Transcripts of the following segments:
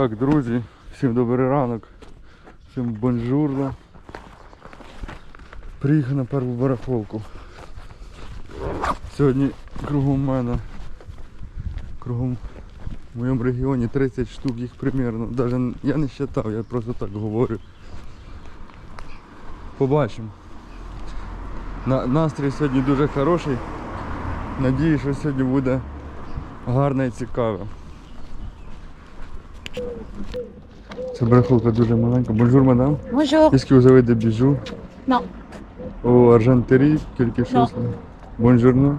Так, друзі, всім добрий ранок, всім бонжурно. Приїхав на першу барахолку. Сьогодні кругом мене, кругом в моєму регіоні 30 штук їх примірно. Даже я не вважав, я просто так говорю. Побачимо. На, настрій сьогодні дуже хороший. Надіюсь, що сьогодні буде гарно і цікаво. Це барахолка дуже маленька. Бонжур, мадам. Bonjour. Est-ce que vous avez des bijoux Non. Au argenterie, quelque chose Bonjour, non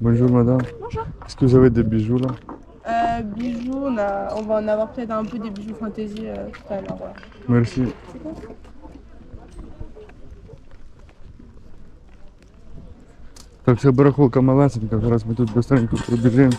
Bonjour, madame. Bonjour. Est-ce que vous avez des bijoux là Euh, bijoux, on, a, on va en avoir peut-être un peu des bijoux fantaisie euh, tout à l'heure. voilà. Merci. Так, це барахолка малесенька, зараз ми тут быстренько пробіжимося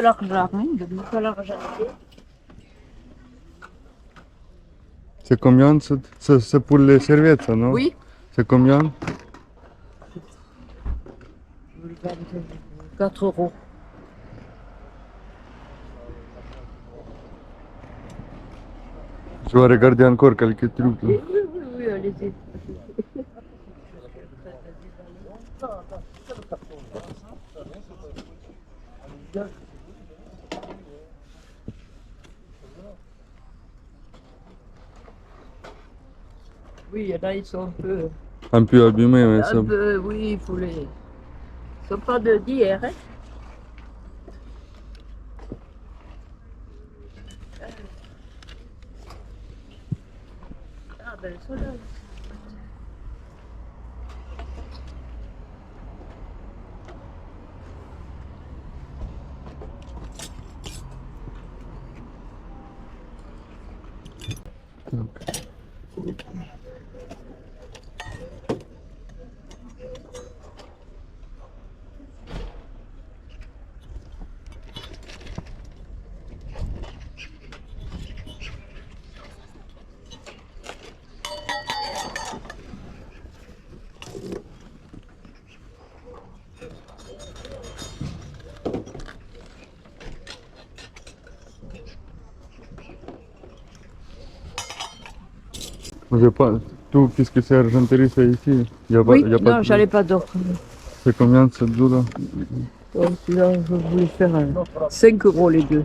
leur jardin, de leur. C'est combien C'est pour les serviettes, non? Oui. C'est combien? 4 euros. Je vais regarder encore quelques trucs. Hein. Oui, il y en a, ils sont un peu, Un peu abîmé, mais ça... un peu, oui, il faut les... Ils sont pas de d'hier, hein. Ah, ben, ils sont là. je pas tout quest ce que c'est Argenterie, c'est ici. Y a non, j'allais pas d'autre. C'est combien de cette là là, je voulais faire un... 5 euros les deux.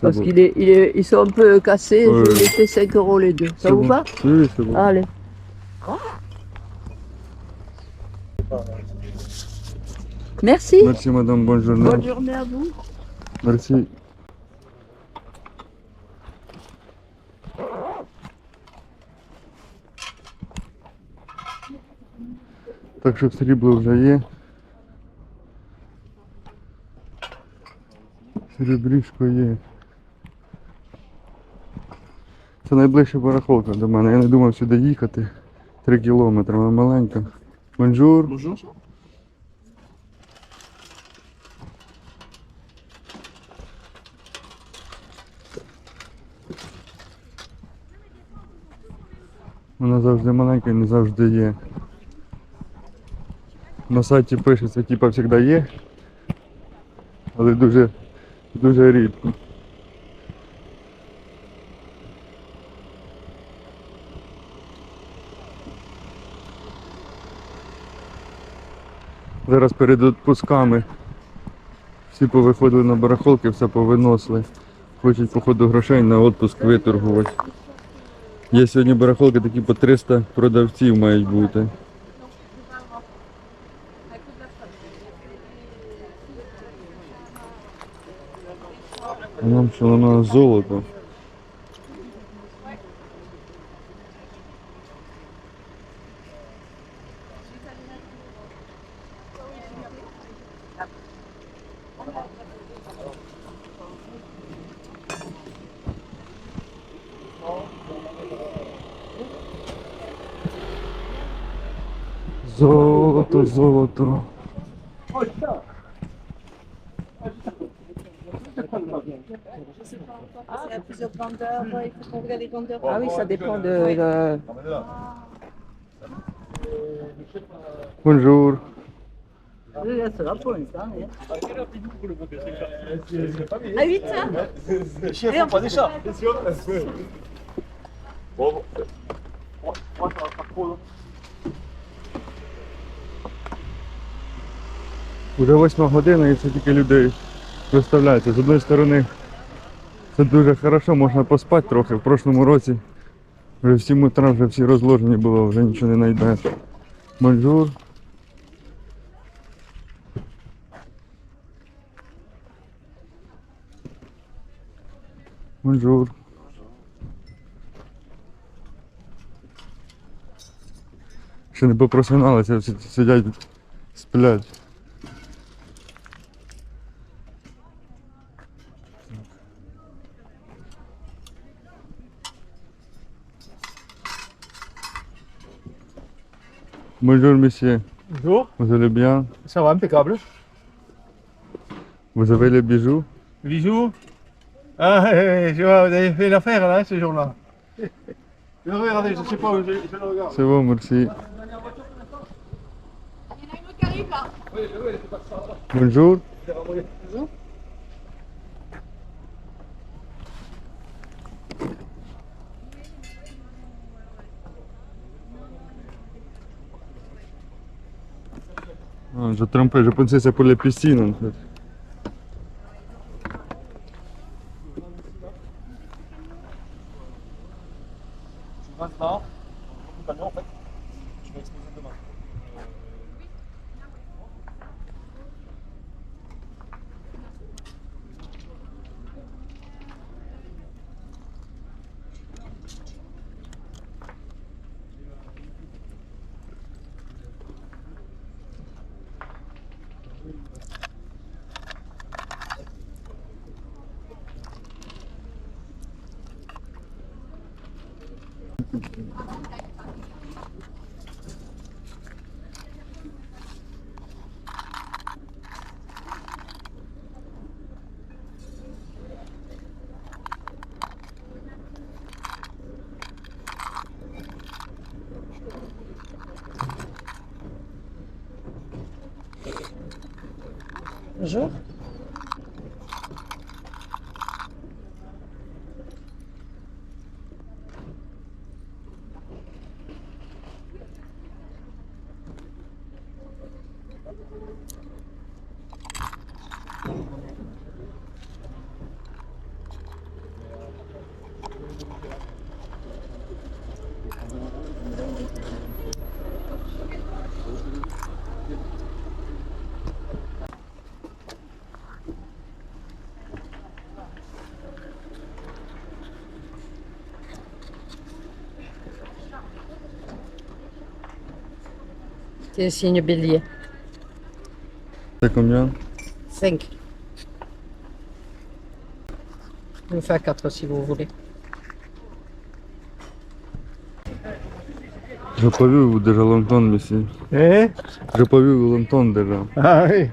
Parce qu'ils est, il est, ils sont un peu cassés, ouais. je les fais 5 euros les deux. Ça vous va? Oui, c'est bon. Allez. Merci. Merci madame, bonne journée. Bonne journée à vous. Merci. Так що срібло вже є. Серебрішко є. Це найближча барахолка до мене. Я не думав сюди їхати. Три кілометри, вона маленька. Бонжур. Bonjour. Вона завжди маленька і не завжди є. На сайті пишеться, типа завжди є, але дуже, дуже рідко. Зараз перед відпусками всі повиходили на барахолки, все повиносили. Хочуть, походу, грошей на відпуск виторгувати. Є сьогодні барахолки такі по 300 продавців мають бути. Нам всего на золото. Золото, золото. Il y a plusieurs grandeurs, il faut qu'on regarde les grandeurs. Ah oui, ça dépend de. de- Bonjour. À 8 Les chiens font pas des chats. Bon, moi, ça va pas trop. non. Уже восьма година і це тільки людей Виставляється. З одної сторони, це дуже хорошо, можна поспати трохи. В прошлому році вже в 7 утра вже всі розложені було, вже нічого не знайдеш. Бонжур. Бонжур. Ще не попросиналися, сидять, сплять. Bonjour monsieur, Bonjour, vous allez bien? Ça va impeccable. Vous avez les bijoux? Bisous. Ah, eh, je vois, vous avez fait l'affaire là, ce jour-là. Je vais regarder, je sais pas, je, je le regarde. C'est bon, merci. Bonjour. Ah, je trompé, je pensais que c'est Bonjour. C'est le signe bélier. C'est combien 5. Je vous fais à 4 si vous voulez. J'ai pas vu vous déjà longtemps, monsieur. Eh? J'ai pas vu vous longtemps déjà. Ah oui.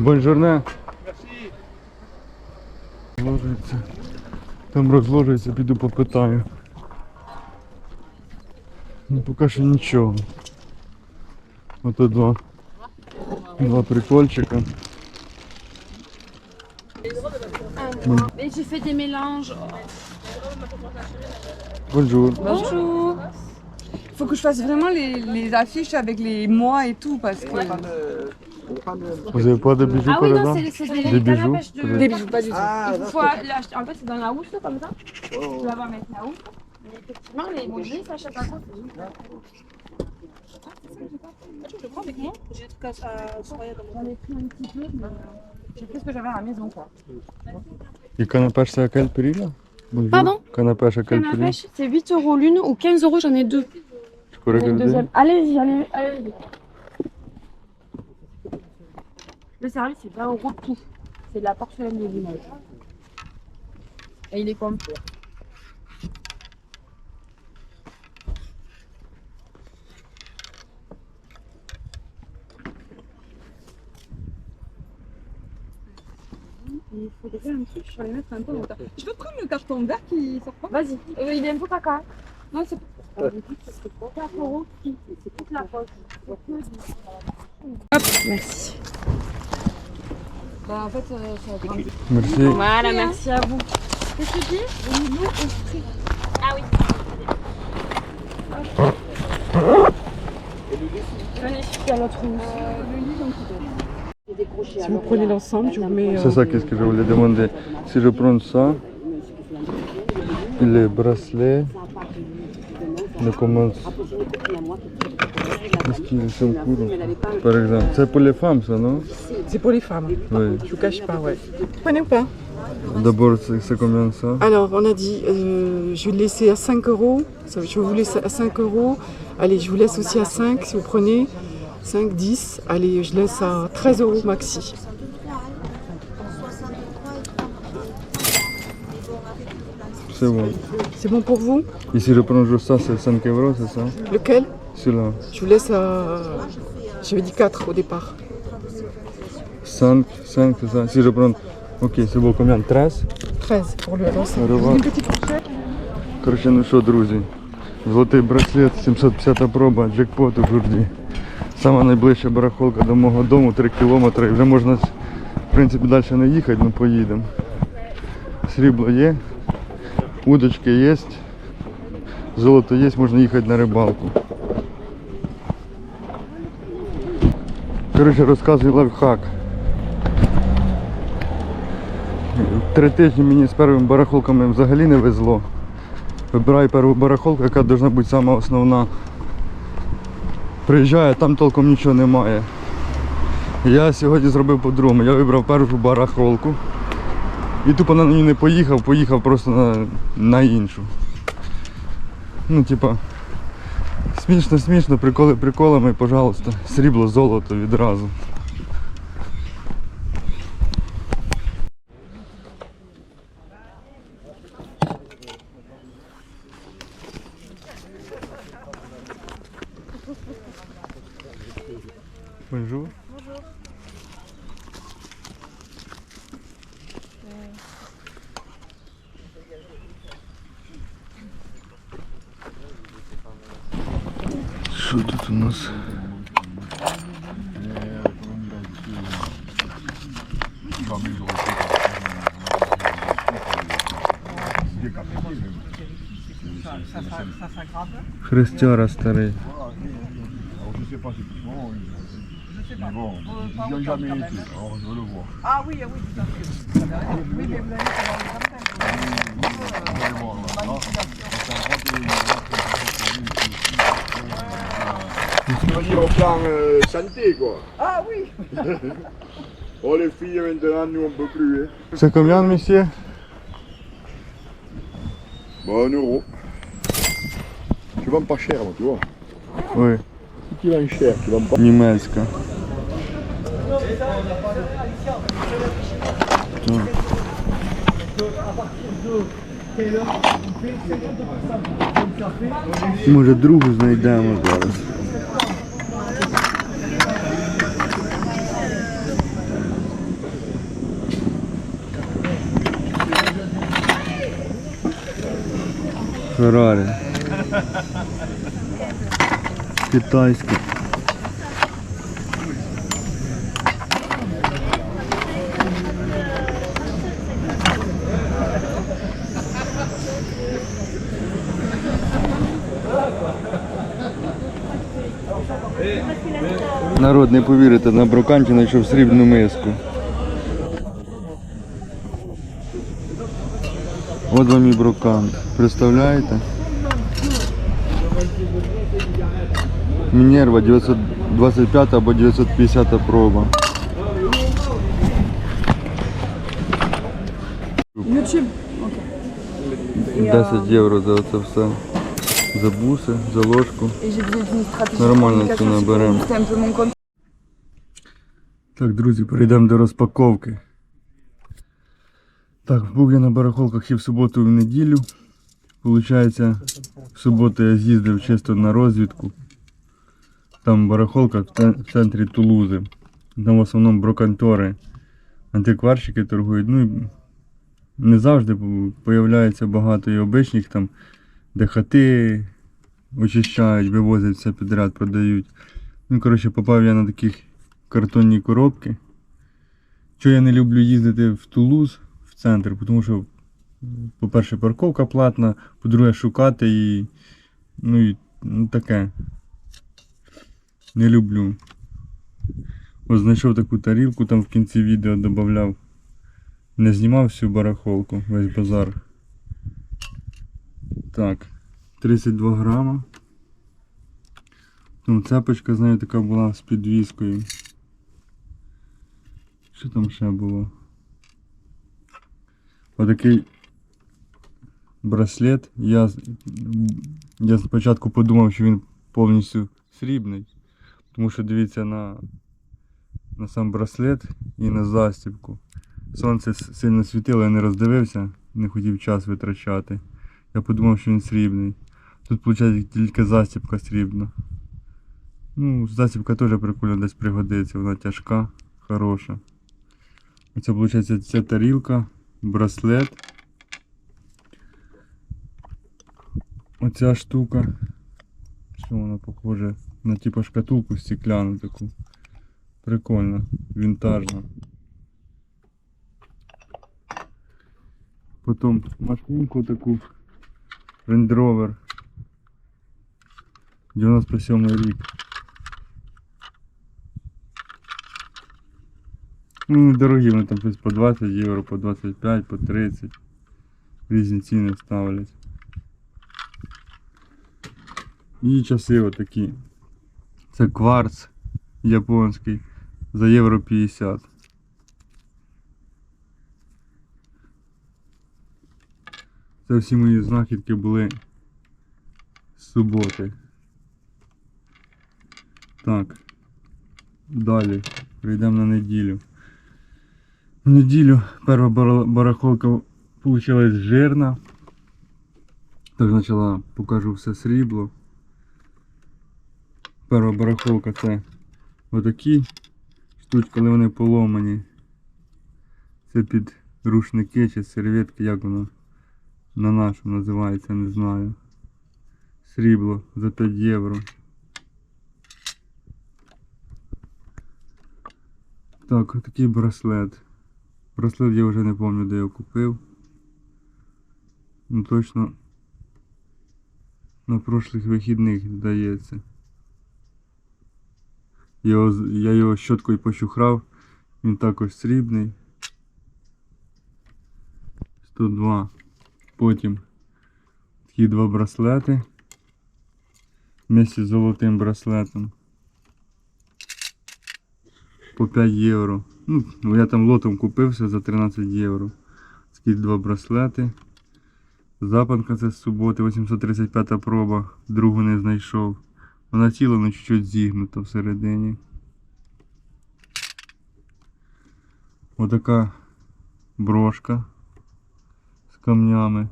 Bonne journée. Розложується. Там розложується, піду попитаю. Ну поки що нічого. Ото два. Два прикольчика. Et j'ai fait des mélanges. Бонжур. Bonjour. Faut que je fasse vraiment les, les affiches avec les mois et tout parce que. Vous avez pas de bijoux Ah par oui, non, c'est c'est des, Des bijoux pêche de... Des bijoux, pas du tout. Il faut l'acheter. En fait, c'est dans la housse, comme ça. Tu vas voir mettre la housse. Mais effectivement, les bijoux, ça achète à quoi Je le prends avec moi. J'ai des trucs à, à dans J'en ai pris un petit peu, mais j'ai pris ce que j'avais à la maison, quoi. Et canapèche, c'est à quel prix là Bonjour. Pardon Canapèche à quel Canne à prix pêche, c'est 8 euros l'une ou 15 euros, j'en ai deux. Tu regarder deuxième. Allez-y, allez, allez-y. Le service, c'est 20 euros tout. C'est de la porcelaine de Limoges. Et il est complet. Il faudrait un truc, je vais les mettre un peu en retard. Je peux prendre le carton vert qui sort pas Vas-y, euh, il est un peu caca. Non, c'est 4 euros, c'est toute la poche. Hop, merci. Bah, en fait, euh, ça va prendre. Merci. Voilà, merci à vous. Qu'est-ce que tu dis Au niveau esprit. Ah oui. Venez, housse. Si vous prenez l'ensemble, je vous mets. euh, C'est ça qu'est-ce que je voulais demander? Si je prends ça, les bracelets, ne commence. Est-ce qu'ils sont cool Par exemple, c'est pour les femmes ça, non? C'est pour les femmes. Oui. Je vous cache pas, ouais. Vous prenez ou pas D'abord, c'est combien ça Alors, on a dit, euh, je vais le laisser à 5 euros. Je vais vous laisser à 5 euros. Allez, je vous laisse aussi à 5 si vous prenez. 5, 10. Allez, je laisse à 13 euros maxi. C'est bon. C'est bon pour vous Et si je prends juste ça, c'est 5 euros, c'est ça Lequel Celui-là. Je vous laisse à. J'avais dit 4 au départ. 5, 5, c'est ça. Si je prends. Ok, c'est bon, combien 13 13 pour le l'ensemble. Au revoir. Une petite fourchette. Коротше, ну що, друзі, золотий браслет 750 проба, джекпот у Журді. Сама найближча барахолка до мого дому 3 кілометри. І вже можна, в принципі, далі не їхати, але поїдемо. Срібло є, удочки є, золото є, можна їхати на рибалку. Коротше, розказую лайфхак. Три тижні мені з першими барахолками взагалі не везло. Вибираю першу барахолку, яка повинна бути сама основна. Приїжджаю, там толком нічого немає. Я сьогодні зробив по-другому. Я вибрав першу барахолку. І тупо на неї не поїхав, поїхав просто на, на іншу. Ну, типа, смішно, смішно, приколи приколами, пожалуйста. Срібло, золото відразу. Bonjour. Що тут у нас? Хрестяра старий. Je sais pas bon. Ils n'y ont jamais été. Alors, je veux le voir. Ah oui, oui, tout à fait. Oui, mais vous l'avez pendant les campagnes. Je vais le voir là. Là, ça va dire au plan euh, santé, quoi. Ah oui Oh, les filles, maintenant, nous, on peut plus. Hein. C'est combien, monsieur? Bon, un euro. Tu vends pas cher, moi, tu vois. Oui. Si tu vends cher, tu vends pas. Німецька. Може другу знайдемо зараз. Феррарі. Китайська. Народ, не повірите, на броканті знайшов срібну миску. От вам і брокант. Представляєте? Мінерва 925 або 950 проба. YouTube. 10 євро за це все. За буси, за ложку. Нормально це наберемо. Так, друзі, перейдемо до розпаковки. Так, був я на барахолках і в суботу, і в неділю. Получається, в суботу я з'їздив чисто на розвідку. Там барахолка в центрі Тулузи. Там в основному брокантори, антикварщики торгують. Ну не завжди появляється багато і обичних там, де хати очищають, вивозять все підряд, продають. Ну, коротше, попав я на таких картонні коробки. Що я не люблю їздити в Тулуз, в центр, тому що, по-перше, парковка платна, по-друге, шукати і. Ну і ну, таке. Не люблю. Ось знайшов таку тарілку, там в кінці відео додавав. Не знімав всю барахолку, весь базар. Так, 32 грама. Там цепочка, знаю, така була з підвіскою. Що там ще було? Отакий браслет. Я, я спочатку подумав, що він повністю срібний. Тому що дивіться на, на сам браслет і на застібку. Сонце сильно світило, я не роздивився, не хотів час витрачати. Я подумав, що він срібний. Тут виходить тільки застібка срібна. Ну, засібка теж прикольно десь пригодиться, вона тяжка, хороша. Оце виходить ця тарілка, браслет. Оця штука. Що вона похоже на типу шкатулку стекляну таку. Прикольно, вінтажна. Потім машинку таку Range Rover. 97 рік. Ну, дорогі вони там щось по 20 євро, по 25, по 30. Різні ціни ставлять. І часи отакі. Це кварц японський за євро 50. Це всі мої знахідки були з суботи. Так. Далі. Прийдемо на неділю. В неділю перша барахолка вийшла жирна. Так почала покажу все срібло. Перша барахолка це отакі штучки, але вони поломані. Це під рушники чи серветки, як воно на нашому називається, не знаю. Срібло за 5 євро. Так, такий браслет. Браслет я вже не пам'ятаю, де його купив. Ну точно на прошлих вихідних, здається. Його, я його щоткою пощухрав, він також срібний. 102. Потім такі два браслети. Вместе з золотим браслетом. По 5 євро. Ну, я там лотом купився за 13 євро. Такі два браслети. Запанка це з суботи, 835 проба, другу не знайшов. Вона ціла, але чуть-чуть зігнута всередині. Отака брошка камнями.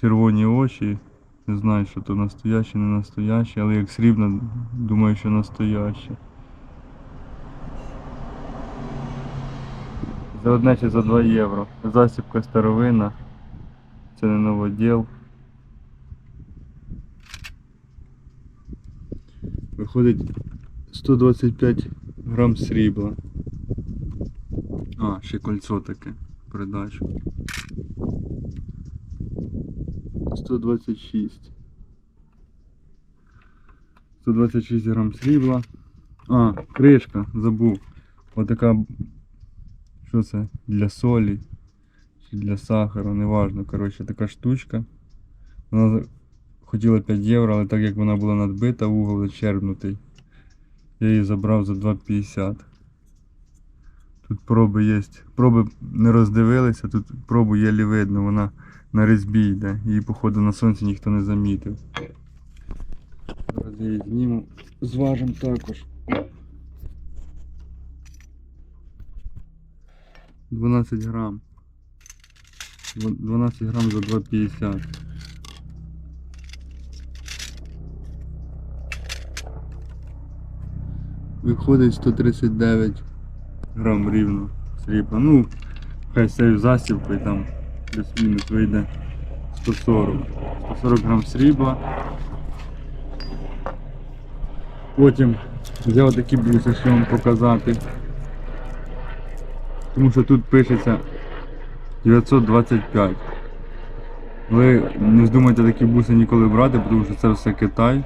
Червоні очі. Не знаю, що то настояще, не настояще, але як срібна, думаю, що настояще. За одне чи за 2 євро. Засібка старовина. Це не новоділ. Виходить 125 грам срібла. А, ще кольцо таке. В Придачу. 126. 126 грам срібла. А, кришка, забув. Отака. Що це? Для солі чи для сахару, неважно. Коротше, така штучка. Вона хотіла 5 євро, але так як вона була надбита, угол зачерпнутий. Я її забрав за 2,50. Тут проби є. Проби не роздивилися, тут пробу єлі видно, вона на різьбі йде. Її, походу, на сонці ніхто не замітив. Зараз її зніму. Зважимо також. 12 грам. 12 грам за 2,50. Виходить 139 грам рівно срібла. Ну, хай сейв засібкою там плюс-мінус вийде 140. 140 грам срібла. Потім взяв такі буси, що вам показати. Тому що тут пишеться 925. Ви не здумайте такі буси ніколи брати, тому що це все Китай.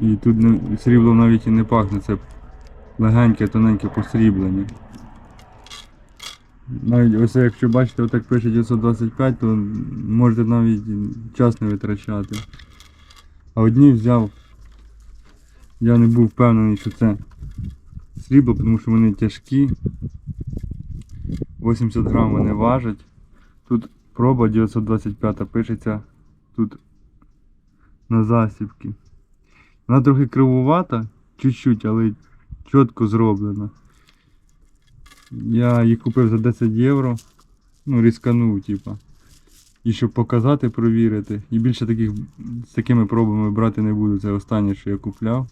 І тут не, сріблом навіть і не пахне, це легеньке, тоненьке посріблення. Навіть ось якщо бачите, отак пише 925, то можете навіть час не витрачати. А одні взяв. Я не був впевнений, що це срібло, тому що вони тяжкі. 80 грам вони важать. Тут проба 925 пишеться тут на засібки. Вона трохи кривувата, чуть-чуть, але чітко зроблена. Я її купив за 10 євро. Ну, різканув, типа. І щоб показати, провірити. І більше таких з такими пробами брати не буду. Це останнє, що я купляв.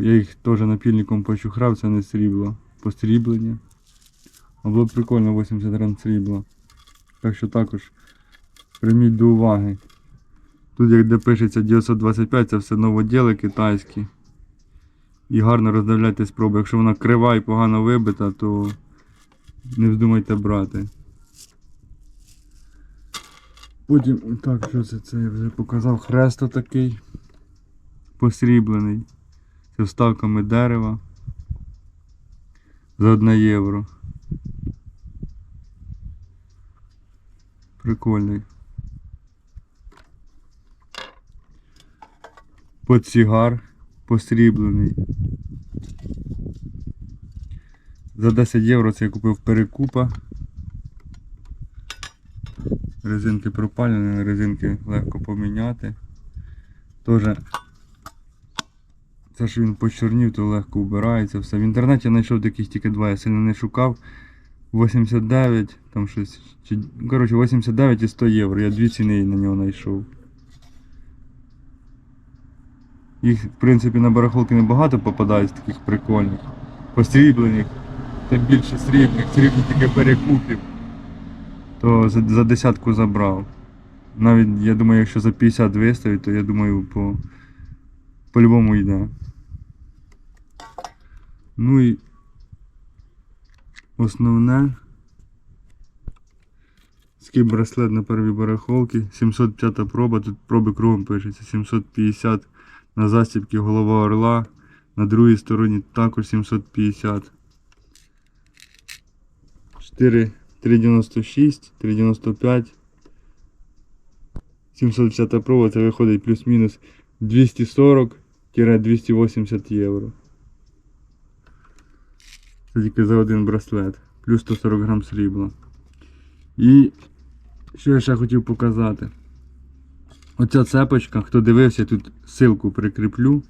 Я їх теж напільником почухрав, це не срібло. Посріблення. А було б прикольно 80 грам срібла. Так що також прийміть до уваги. Тут як де пишеться 925, це все новоділи китайські. І гарно роздивляйте спробу. Якщо вона крива і погано вибита, то не вздумайте брати. Потім, так, що це? Це я вже показав. Хрест такий посріблений. Це вставками дерева. За 1 євро. Прикольний. Подсігар посріблений. За 10 євро це я купив перекупа. Резинки пропалені, резинки легко поміняти. Тоже це що він почорнів, то легко вбирається все. В інтернеті знайшов таких тільки два, я сильно не шукав. 89, там щось. Коротше, 89 і 100 євро. Я дві ціни на нього знайшов. Їх, в принципі, на барахолки небагато попадають таких прикольних. Посріблених, тим більше срібних, срібні тільки перекупів. То за, за десятку забрав. Навіть я думаю, якщо за 50 виставить, то я думаю по, по-любому йде. Ну і основне. Такий браслет на первій барахолці. 705 проба, тут проби кругом пишеться. 750 на застібки голова орла. На другій стороні також 750. 4, 396, 395. 750 проба, це виходить плюс-мінус 240-280 євро. Це тільки за один браслет. Плюс 140 грам срібла. І що я ще хотів показати. Оця цепочка, хто дивився, тут ссылку прикріплю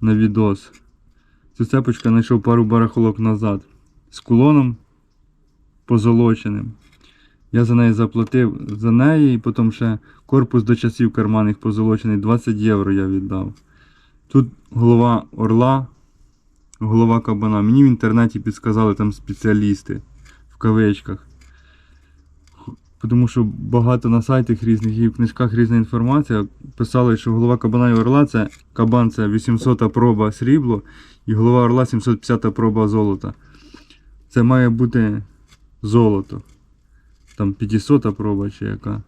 на відос. Цю цепочку знайшов пару барахолок назад з кулоном позолоченим. Я за неї заплатив за неї і потім ще корпус до часів карманних позолочений 20 євро я віддав. Тут голова орла, голова кабана. Мені в інтернеті підсказали там спеціалісти в кавичках. Тому що багато на сайтах різних і в книжках різна інформація. Писали, що голова кабана і орла це кабан це 800 проба срібло і голова орла 750 проба золота. Це має бути золото. Там 500 проба чи яка.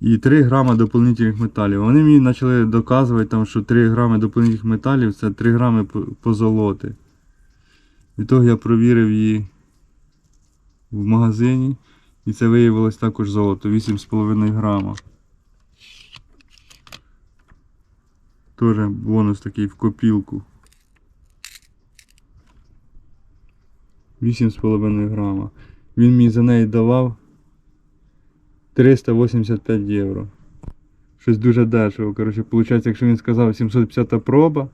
і 3 грама доповнительних металів. Вони мені почали доказувати, там, що 3 грами доповнительних металів це 3 грами по- позолоти. Від того я провірив її в магазині. І це виявилось також золото 8,5 грама. Тоже бонус такий в копілку. 8,5 грама. Він мені за неї давав 385 євро. Щось дуже дешево. Коротше, виходить, якщо він сказав 750 проба,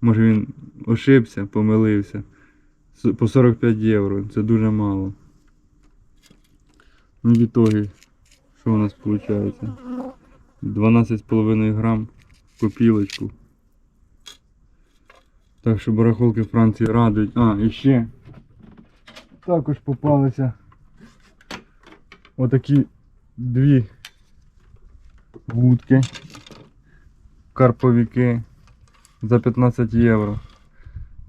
може він ошибся, помилився. По 45 євро. Це дуже мало. Ну, в ітогі, що у нас виходить? 12,5 грам копілочку. Так що барахолки Франції радують. А, і ще також попалися отакі дві вудки, карповіки за 15 євро.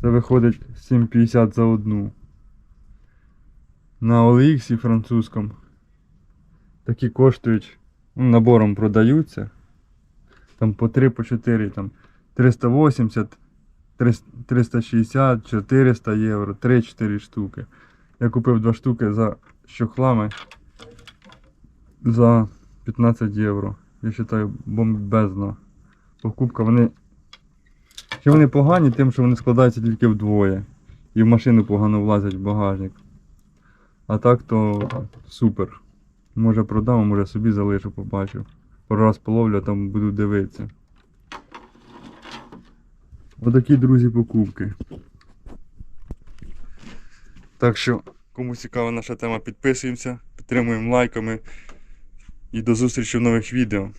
Це виходить 7,50 за одну. На OLX французькому такі коштують, ну, набором продаються. Там по 3, по 4, там 380, 360, 400 євро, 3-4 штуки. Я купив 2 штуки за щохлами за 15 євро. Я вважаю, бомбезна покупка. Вони. Чи вони погані, тим, що вони складаються тільки вдвоє. І в машину погано влазять в багажник. А так то супер. Може продам, а може собі залишу, побачив. Пару раз половлю, там буду дивитися. Отакі, друзі, покупки. Так що, кому цікава наша тема, підписуємося, підтримуємо лайками. І до зустрічі в нових відео.